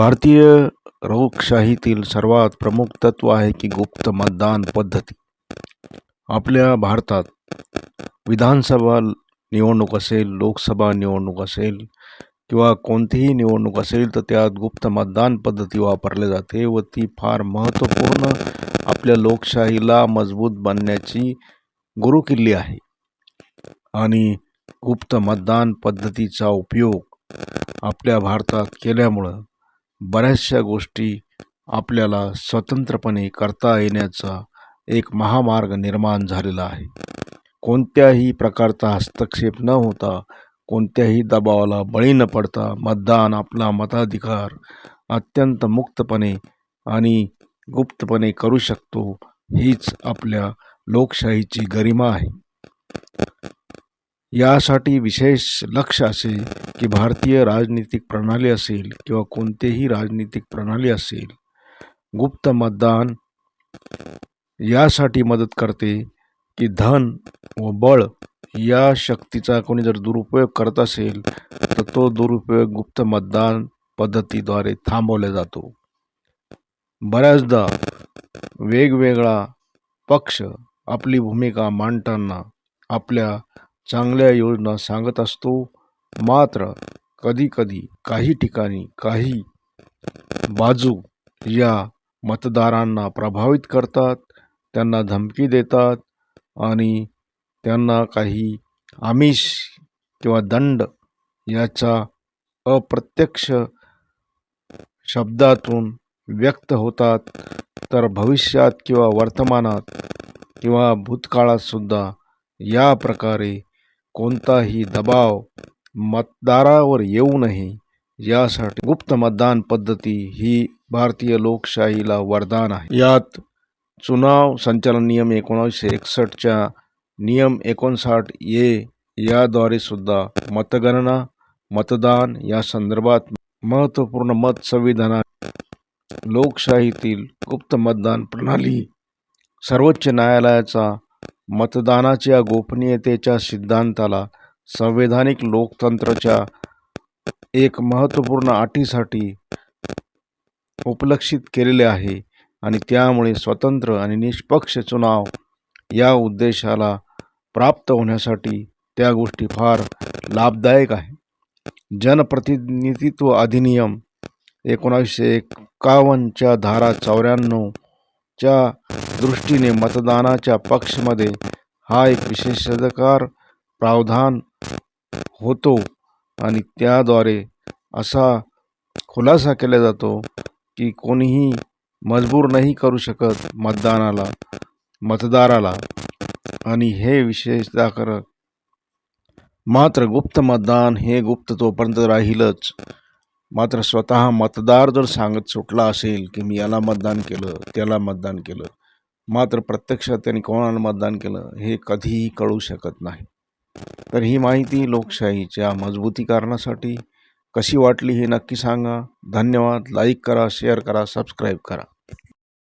भारतीय लोकशाहीतील सर्वात प्रमुख तत्व आहे की गुप्त मतदान पद्धती. आपल्या भारतात विधानसभा निवडणूक असेल लोकसभा निवडणूक असेल किंवा कोणतीही निवडणूक असेल तर त्यात गुप्त मतदान पद्धती वापरली जाते व ती फार महत्त्वपूर्ण आपल्या लोकशाहीला मजबूत बनण्याची गुरुकिल्ली आहे. आणि गुप्त मतदान पद्धतीचा उपयोग आपल्या भारतात केल्यामुळं बऱ्याचशा गोष्टी आपल्याला स्वतंत्रपणे करता येण्याचा एक महामार्ग निर्माण झालेला आहे. कोणत्याही प्रकारचा हस्तक्षेप न होता कोणत्याही दबावाला बळी न पडता मतदान आपला मताधिकार अत्यंत मुक्तपणे आणि गुप्तपणे करू शकतो हीच आपल्या लोकशाहीची गरिमा आहे. यासाठी विशेष लक्ष असे की भारतीय राजनीतिक प्रणाली असेल किंवा कोणतेही राजनीतिक प्रणाली असेल. गुप्त मतदान यासाठी मदत करते की धन व बळ या शक्तीचा कोणी जर दुरुपयोग करत असेल तर तो दुरुपयोग गुप्त मतदान पद्धतीद्वारे थांबवला जातो. बऱ्याचदा वेगवेगळा पक्ष आपली भूमिका मांडताना आपल्या चांगल्या योजना सांगत असतो. मात्र कधीकधी काही ठिकाणी काही बाजू या मतदारांना प्रभावित करतात त्यांना धमकी देतात आणि त्यांना काही आमिष किंवा दंड याचा अप्रत्यक्ष शब्दातून व्यक्त होतात. तर भविष्यात किंवा वर्तमानात किंवा भूतकाळातसुद्धा या प्रकारे कोणताही दबाव मतदारावर येऊ नये. यासाठी गुप्त मतदान पद्धती ही भारतीय लोकशाहीला वरदान आहे. यात चुनाव संचालन नियम एकोणावीसशे एकसष्टच्या नियम एकोणसाठ ए याद्वारे सुद्धा मतगणना मतदान या संदर्भात महत्त्वपूर्ण मत संविधाना लोकशाहीतील गुप्त मतदान प्रणाली सर्वोच्च न्यायालयाचा मतदानाच्या गोपनीयतेच्या सिद्धांताला संवैधानिक लोकतंत्राच्या एक महत्त्वपूर्ण अटीसाठी उपलक्षित केलेले आहे आणि त्यामुळे स्वतंत्र आणि निष्पक्ष चुनाव या उद्देशाला प्राप्त होण्यासाठी त्या गोष्टी फार लाभदायक आहे. जनप्रतिनिधित्व अधिनियम एकोणावीसशे एक्कावन्नच्या धारा चौऱ्याण्णवच्या दृष्टीने मतदानाच्या पक्षमध्ये हा एक विशेषाधिकार प्रावधान होतो आणि त्याद्वारे असा खुलासा केला जातो की कोणीही मजबूर नाही करू शकत मतदानाला मतदाराला. आणि हे विशेषतः मात्र गुप्त मतदान हे गुप्त तोपर्यंत राहीलच. मात्र स्वतः मतदार जर सांगत सुटला असेल की मी याला मतदान केलं त्याला मतदान केलं मात्र प्रत्यक्षात त्यांनी कोणाला मतदान केलं हे कधीही कळू शकत नाही. तर ही माहिती लोकशाहीच्या मजबूतीकरणासाठी कशी वाटली हे नक्की सांगा. धन्यवाद. लाईक करा शेअर करा सबस्क्राईब करा.